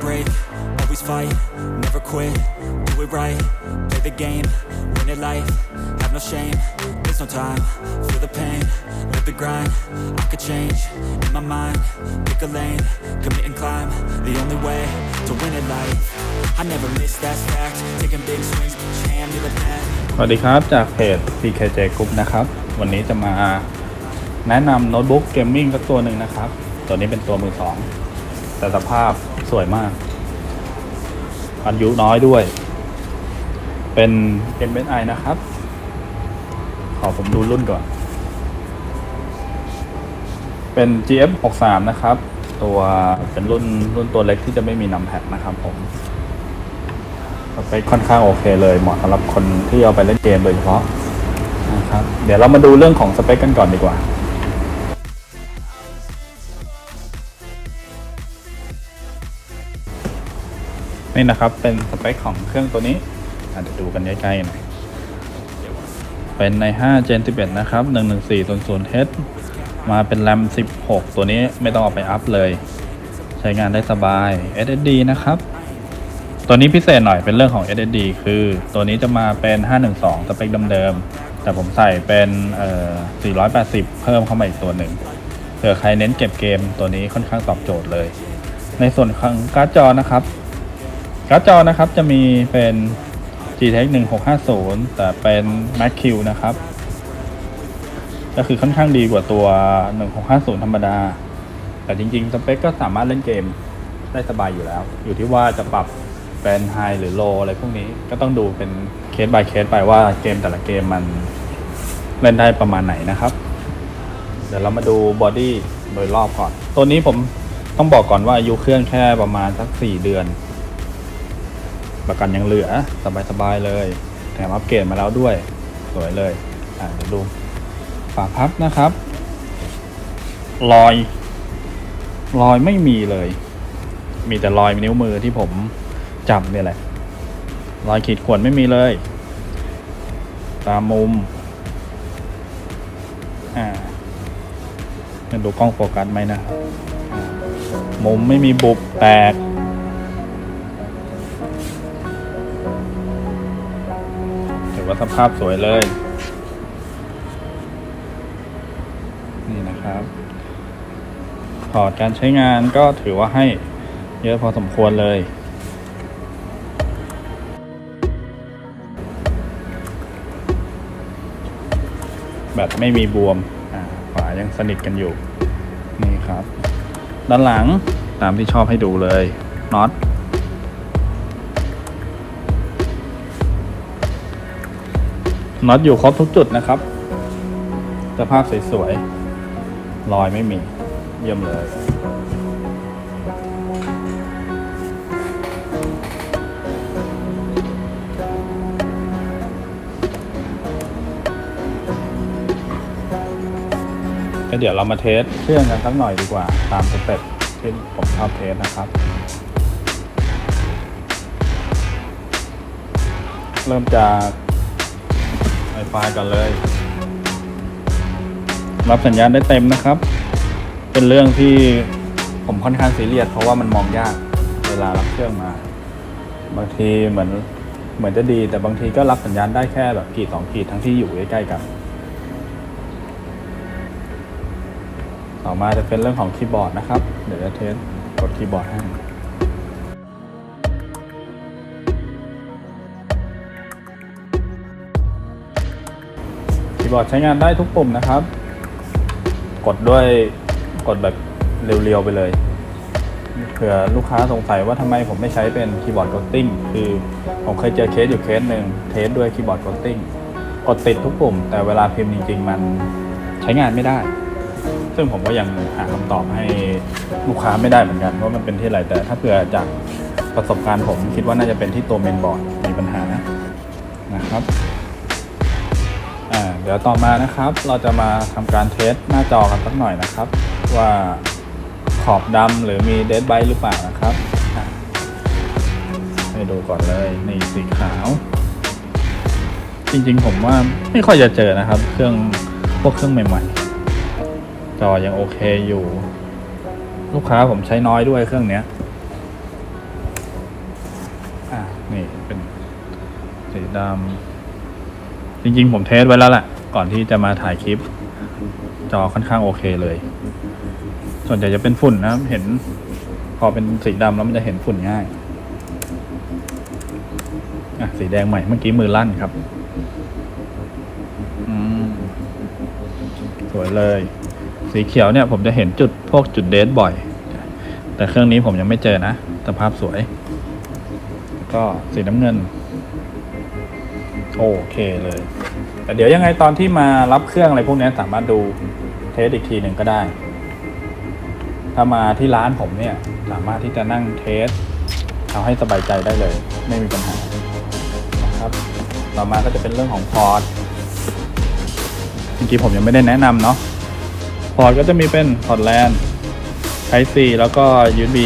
break, always fight, never quit, do it right, play the game, win it life, have no shame, there's no time, feel the pain, live the grind, I could change, in my mind, pick a lane, commit and climb, the only way to win it life, I never miss that fact, taking big swings, jam to the bat, สวัสดีครับ จากเพจ PKJ Group นะครับ วันนี้จะมาแนะนำโน้ตบุ๊กเกมมิ่งสักตัวหนึ่งนะครับ ตัวนี้เป็นตัวมือสองแต่สภาพสวยมาก อายุน้อยด้วย เป็น MSI นะครับ ขอผมดูรุ่นก่อน เป็น GF 63นะครับ ตัวเป็นรุ่นรุ่นตัวเล็กที่จะไม่มีนำแพดนะครับผมสเปคค่อนข้างโอเคเลย เหมาะสำหรับคนที่เอาไปเล่นเกมโดยเฉพาะนะครับ เดี๋ยวเรามาดูเรื่องของสเปคกันก่อนดีกว่า นี่นะครับเป็นสเปคของเครื่องตัวนี้อาจจะดูกันใกล้ๆหน่อยเป็นใน 5 Gen 11 นะครับ 11400H มาเป็น RAM 16 ตัวนี้ไม่ต้องเอาไปอัพเลย ใช้งานได้สบาย SSD นะครับ ตัวนี้พิเศษหน่อยเป็นเรื่องของ SSD คือตัวนี้จะมาเป็น 512 สเปคเดิมๆแต่ผมใส่เป็นเอ่อ480 เพิ่มเข้ามาอีกตัวหนึ่งเผื่อใครเน้นเก็บเกมตัวนี้ค่อนข้างตอบโจทย์เลย ในส่วนของการ์ดจอนะครับ การ์ดจอนะครับจะมีเป็น GTX 1650 แต่เป็น Max-Q นะครับ ก็คือค่อนข้างดีกว่าตัว 1650 ธรรมดา แต่จริงๆ สเปคก็สามารถเล่นเกมได้สบายอยู่แล้ว อยู่ที่ว่าจะปรับเป็นไฮหรือโลอะไรพวกนี้ก็ต้องดูเป็นเคส by เคสไปว่าเกมแต่ละเกมมันเล่นได้ประมาณไหนนะครับ เดี๋ยวเรามาดูบอดี้โดยรอบก่อน ตัวนี้ผมต้องบอกก่อนว่าอายุเครื่องแค่ประมาณสัก 4 เดือน ประกันยังเหลือสบายๆเลย แถมอัปเกรดมาแล้วด้วย สวยเลย อ่าเดี๋ยวดูฝาพับนะครับ รอย รอยไม่มีเลย มีแต่รอยนิ้วมือที่ผมจับเนี่ยแหละ รอยขีดข่วนไม่มีเลย ตามมุม อ่าดูกล้องโฟกัสไหมนะครับมุมไม่มีบุบแตก สภาพสวยเลย นี่นะครับพอร์ตการใช้งานก็ถือว่าให้เยอะพอสมควรเลยแบบไม่มีบวมอ่าฝายังสนิทกันอยู่ นี่ครับ ด้านหลังตามที่ชอบให้ดูเลยน็อต น็อตอยู่ครบทุกจุดนะครับสภาพสวยๆรอยไม่มี เยี่ยมเลยก็เดี๋ยวเรามาเทสเครื่องกันสักหน่อยดีกว่า ตามสเต็ปที่ผมชอบเทสนะครับเริ่มจาก ไฟฟ้ากันเลย รับสัญญาณได้เต็มนะครับ เป็นเรื่องที่ผมค่อนข้างซีเรียสเพราะว่ามันมองยากเวลารับเครื่องมา บางทีเหมือนเหมือนจะดี แต่บางทีก็รับสัญญาณได้แค่แบบขีดสองขีดทั้งที่อยู่ใกล้ๆกัน ต่อมาจะเป็นเรื่องของคีย์บอร์ดนะครับ เดี๋ยวจะเทสกดคีย์บอร์ดให้ ย์บอร์ดใช้งานได้ทุกปุ่มนะครับ กดด้วยกดแบบเรียวๆไปเลยเผื่อลูกค้าสงสัยว่าทำไมผมไม่ใช้เป็นคีย์บอร์ดกดติ้งคือผมเคยเจอเคสอยู่เคสหนึ่งเทสด้วยคีย์บอร์ดกดติ้งกดติดทุกปุ่ม แต่เวลาพิมพ์จริง ๆ มันใช้งานไม่ได้ ซึ่งผมก็ยังหาคำตอบให้ลูกค้าไม่ได้เหมือนกันว่ามันเป็นที่อะไรแต่ถ้าเผื่อจากประสบการณ์ผมคิดว่าน่าจะเป็นที่ตัวเมนบอร์ดมีปัญหานะครับ อ่าเดี๋ยวต่อมานะครับ เราจะมาทำการเทสหน้าจอกันสักหน่อยนะครับ ว่าขอบดำหรือมีเดดไบหรือเปล่านะครับให้ดูก่อนเลยในสีขาว จริงๆผมว่าไม่ค่อยจะเจอนะครับ เครื่องพวกเครื่องใหม่ๆ จอยังโอเคอยู่ ลูกค้าผมใช้น้อยด้วยเครื่องเนี้ยอะนี่เป็นสีดำ ริงๆ ผมเทสไว้แล้วแหละก่อนที่จะมาถ่ายคลิป จอค่อนข้างโอเคเลย ส่วนใหญ่จะเป็นฝุ่นนะเห็น พอเป็นสีดำแล้วมันจะเห็นฝุ่นง่ายอะสีแดงใหม่เมื่อกี้มือลั่นครับอืมสวยเลย สีเขียวเนี่ยผมจะเห็นจุดพวกจุดเดทบ่อย แต่เครื่องนี้ผมยังไม่เจอนะสภาพสวย ก็สีน้ำเงิน โอเคเลย แต่เดี๋ยวยังไงตอนที่มารับเครื่องอะไรพวกนี้สามารถดูเทสอีกทีหนึ่งก็ได้ ถ้ามาที่ร้านผมเนี่ยสามารถที่จะนั่งเทสเอาให้สบายใจได้เลย ไม่มีปัญหานะครับ ต่อมาก็จะเป็นเรื่องของพอร์ตจริงๆผมยังไม่ได้แนะนำเนาะพอร์ตก็จะมีเป็นพอร์ตแลน Type C แล้วก็ USB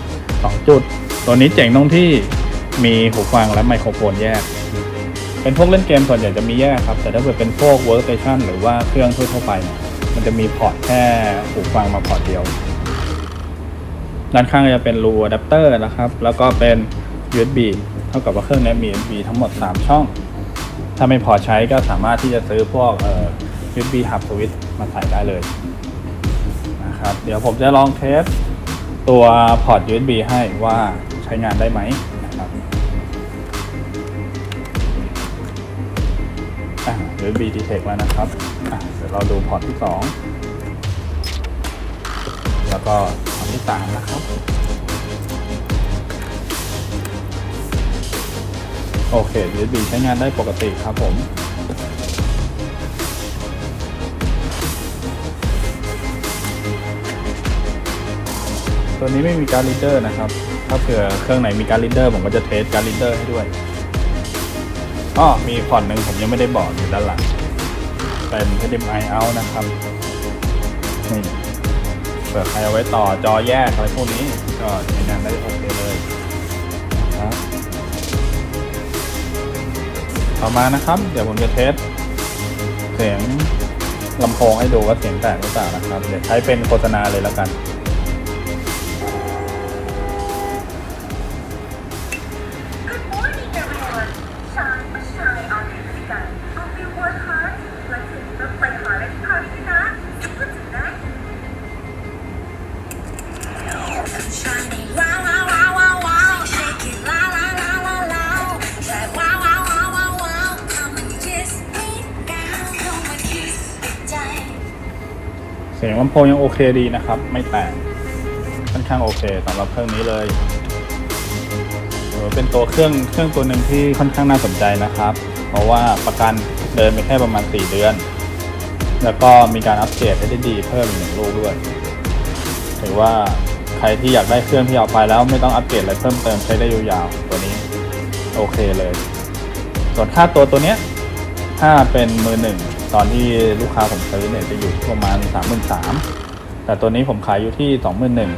3 2 จุด ตัวนี้เจ๋งตรงที่มีหูฟังและไมโครโฟนแยก เป็นพวกเล่นเกมส่วนใหญ่จะมีแยกครับ แต่ถ้าเกิดเป็นพวก workstation หรือว่าเครื่องทั่วๆไปเนี่ยมันจะมีพอร์ตแค่หูฟังมาพอร์ตเดียว ด้านข้างจะเป็นรูอะแดปเตอร์นะครับ แล้วก็เป็น USB เท่ากับว่าเครื่องนี้มี USB ทั้งหมด 3 ช่อง ถ้าไม่พอใช้ก็สามารถที่จะซื้อพวกเอ่อ USB hub switch มาใส่ได้เลยนะครับ เดี๋ยวผมจะลองเทสตัวพอร์ต USB ให้ว่าใช้งานได้ไหม นะครับอะ USB detect แล้วนะครับเดี๋ยวเราดูพอร์ตที่ 2 แล้วก็พอร์ตที่ 3 นะครับโอเค USB ใช้งานได้ปกติครับผม ตัวนี้ไม่มีการลีดเดอร์นะครับ ถ้าเผื่อเครื่องไหนมีการลีดเดอร์ผมก็จะเทสการลีดเดอร์ให้ด้วย อ้อมีพอร์ตหนึ่งผมยังไม่ได้บอกอยู่ด้านหลัง เป็น HDMI out นะครับ นี่เปิดใครเอาไว้ต่อจอแยกอะไรพวกนี้ ก็ใช้งานได้โอเคเลยนะครับต่อมานะครับ เดี๋ยวผมจะเทสเสียงลำโพงให้ดูว่าเสียงแตกหรือเปล่านะครับ เดี๋ยวใช้เป็นโฆษณาเลยแล้วกัน สียงลำโพงยังโอเคดีนะครับ ไม่แตกค่อนข้างโอเคสำหรับเครื่องนี้เลยเป็นตัวเครื่องเครื่องตัวหนึ่งที่ค่อนข้างน่าสนใจนะครับ เพราะว่าประกันเดินไปแค่ประมาณ 4 เดือน แล้วก็มีการอัปเกรด SSD เพิ่มอีกหนึ่งลูกด้วยถือว่าใครที่อยากได้เครื่องที่เอาไปแล้วไม่ต้องอัปเกรดอะไรเพิ่มเติมใช้ได้ยาวๆตัวนี้โอเคเลย ส่วนค่าตัวตัวเนี้ยถ้าเป็นมือหนึ่ง ตอนที่ลูกค้าผมซื้อเนี่ยจะอยู่ที่ประมาณสามหมื่นสามแต่ตัวนี้ผมขายอยู่ที่สองหมื่นหนึ่ง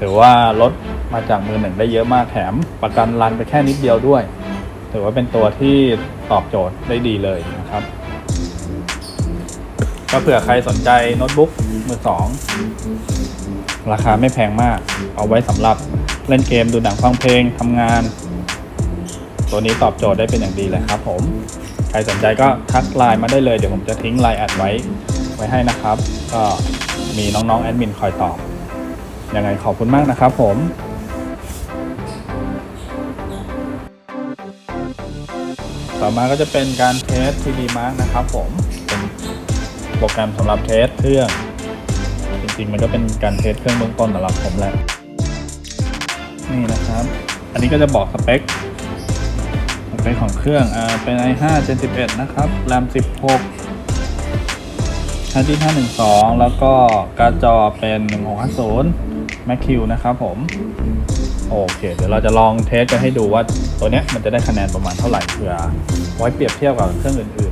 ถือว่าลดมาจากมือหนึ่งได้เยอะมากแถมประกันรันไปแค่นิดเดียวด้วย ถือว่าเป็นตัวที่ตอบโจทย์ได้ดีเลยนะครับก็เผื่อใครสนใจโน้ตบุ๊กมือสองราคาไม่แพงมาก เอาไว้สำหรับเล่นเกมดูหนังฟังเพลงทำงาน ตัวนี้ตอบโจทย์ได้เป็นอย่างดีเลยครับผม ใครสนใจก็ทักไลน์มาได้เลย เดี๋ยวผมจะทิ้งไลน์แอดไว้ไว้ให้นะครับ ก็มีน้องๆแอดมินคอยตอบยังไงขอบคุณมากนะครับผมต่อมาก็จะเป็นการเทส 3D Mark นะครับผม เป็นโปรแกรมสำหรับเทสเครื่อง จริงๆ มันก็เป็นการเทสเครื่องเบื้องต้นสำหรับผมแหละ นี่นะครับ อันนี้ก็จะบอกสเปค เป็นของเครื่องอ่าเป็น i5 Gen 11 นะครับ RAM 16ฮาร์ดดิสก์512 แล้วก็การ์ดจอเป็น 1650 Mac Q นะครับผม โอเค เดี๋ยวเราจะลองเทสกันให้ดูว่าตัวเนี้ยมันจะได้คะแนนประมาณเท่าไหร่เผื่อไว้เปรียบเทียบกับเครื่องอื่น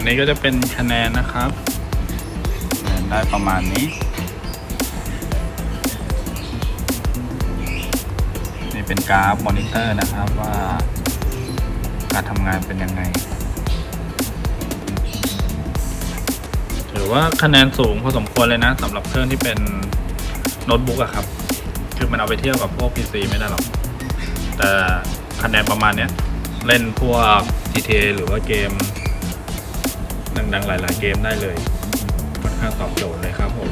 อันนี้ก็จะเป็นคะแนนนะครับคะแนนได้ประมาณนี้ นี่เป็นกราฟมอนิเตอร์นะครับว่าการทำงานเป็นยังไง ถือว่าคะแนนสูงพอสมควรเลยนะสำหรับเครื่องที่เป็นโน้ตบุ๊กอะครับ คือมันเอาไปเทียบกับพวก PC ไม่ได้หรอก แต่คะแนนประมาณเนี้ย เล่นพวก GTA หรือว่าเกม ดังๆ หลาย ๆ เกมได้เลย ค่อนข้างตอบโจทย์เลยครับผม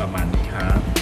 ประมาณนี้ครับ